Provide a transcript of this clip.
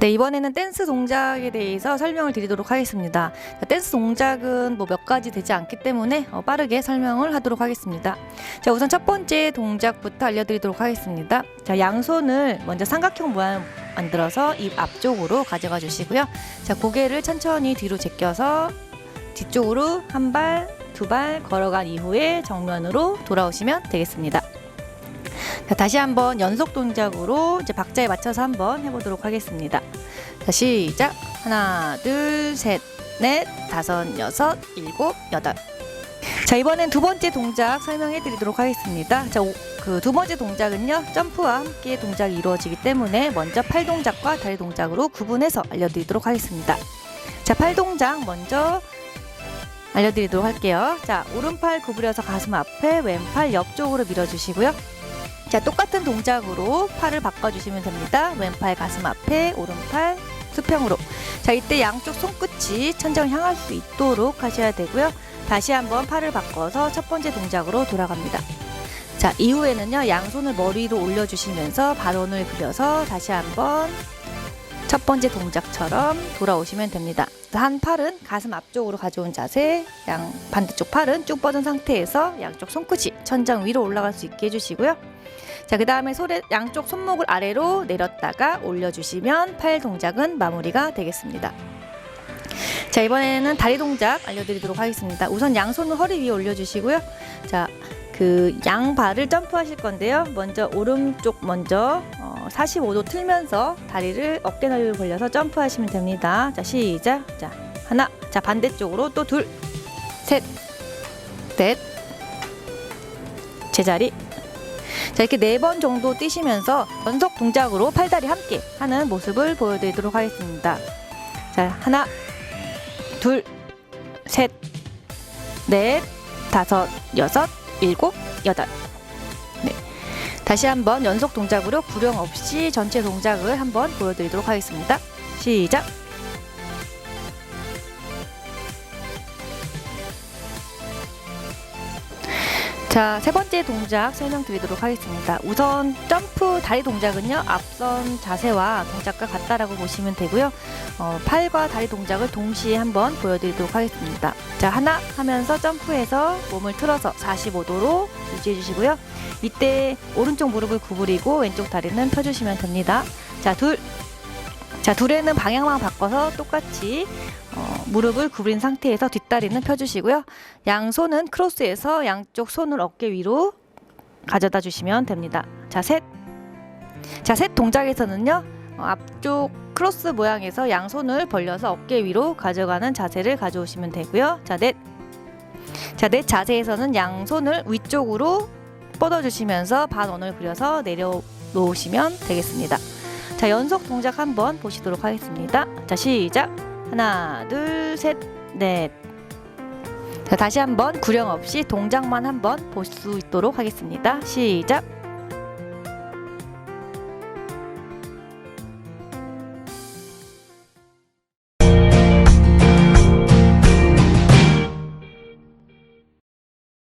네, 이번에는 댄스 동작에 대해서 설명을 드리도록 하겠습니다. 자, 댄스 동작은 뭐 몇 가지 되지 않기 때문에 어, 빠르게 설명을 하도록 하겠습니다. 자, 우선 첫 번째 동작부터 알려드리도록 하겠습니다. 자, 양손을 먼저 삼각형 모양 만들어서 입 앞쪽으로 가져가 주시고요. 자, 고개를 천천히 뒤로 제껴서 뒤쪽으로 한 발, 두 발 걸어간 이후에 정면으로 돌아오시면 되겠습니다. 자, 다시 한번 연속 동작으로 이제 박자에 맞춰서 한번 해보도록 하겠습니다. 자, 시작. 하나, 둘, 셋, 넷, 다섯, 여섯, 일곱, 여덟. 자, 이번엔 두 번째 동작 설명해 드리도록 하겠습니다. 자, 그 두 번째 동작은요, 점프와 함께 동작이 이루어지기 때문에 먼저 팔 동작과 다리 동작으로 구분해서 알려드리도록 하겠습니다. 자, 팔 동작 먼저 알려드리도록 할게요. 자, 오른팔 구부려서 가슴 앞에, 왼팔 옆쪽으로 밀어주시고요. 자, 똑같은 동작으로 팔을 바꿔주시면 됩니다. 왼팔 가슴 앞에, 오른팔 수평으로. 자, 이때 양쪽 손끝이 천장 향할 수 있도록 하셔야 되고요. 다시 한번 팔을 바꿔서 첫 번째 동작으로 돌아갑니다. 자, 이후에는요, 양손을 머리 위로 올려주시면서 발원을 그려서 다시 한번 첫 번째 동작처럼 돌아오시면 됩니다. 한 팔은 가슴 앞쪽으로 가져온 자세, 양 반대쪽 팔은 쭉 뻗은 상태에서 양쪽 손끝이 천장 위로 올라갈 수 있게 해주시고요. 자, 그 다음에 손에 양쪽 손목을 아래로 내렸다가 올려주시면 팔 동작은 마무리가 되겠습니다. 자, 이번에는 다리 동작 알려드리도록 하겠습니다. 우선 양손을 허리 위에 올려주시고요. 자, 그 양발을 점프하실 건데요. 먼저 오른쪽 먼저 어, 45도 틀면서 다리를 어깨 넓이로 벌려서 점프하시면 됩니다. 자, 시작. 자, 하나. 자, 반대쪽으로 또 둘, 셋, 넷. 제자리. 자, 이렇게 네 번 정도 뛰시면서 연속 동작으로 팔다리 함께 하는 모습을 보여드리도록 하겠습니다. 자, 하나, 둘, 셋, 넷, 다섯, 여섯, 일곱, 여덟. 네. 다시 한번 연속 동작으로 구령 없이 전체 동작을 한번 보여드리도록 하겠습니다. 시작. 자, 세 번째 동작 설명드리도록 하겠습니다. 우선 점프 다리 동작은요, 앞선 자세와 동작과 같다라고 보시면 되고요. 어, 팔과 다리 동작을 동시에 한번 보여드리도록 하겠습니다. 자, 하나 하면서 점프해서 몸을 틀어서 45도로 유지해 주시고요. 이때 오른쪽 무릎을 구부리고 왼쪽 다리는 펴주시면 됩니다. 자, 둘. 자, 둘에는 방향만 바꿔서 똑같이 어, 무릎을 구부린 상태에서 뒷다리는 펴주시고요. 양손은 크로스해서 양쪽 손을 어깨 위로 가져다 주시면 됩니다. 자, 셋. 자, 셋 동작에서는요. 어, 앞쪽 크로스 모양에서 양손을 벌려서 어깨 위로 가져가는 자세를 가져오시면 되고요. 자, 넷. 자, 넷 자세에서는 양손을 위쪽으로 뻗어주시면서 반원을 그려서 내려놓으시면 되겠습니다. 자, 연속 동작 한번 보시도록 하겠습니다. 자, 시작. 하나, 둘, 셋, 넷. 자, 다시 한번 구령 없이 동작만 한번 볼 수 있도록 하겠습니다. 시작.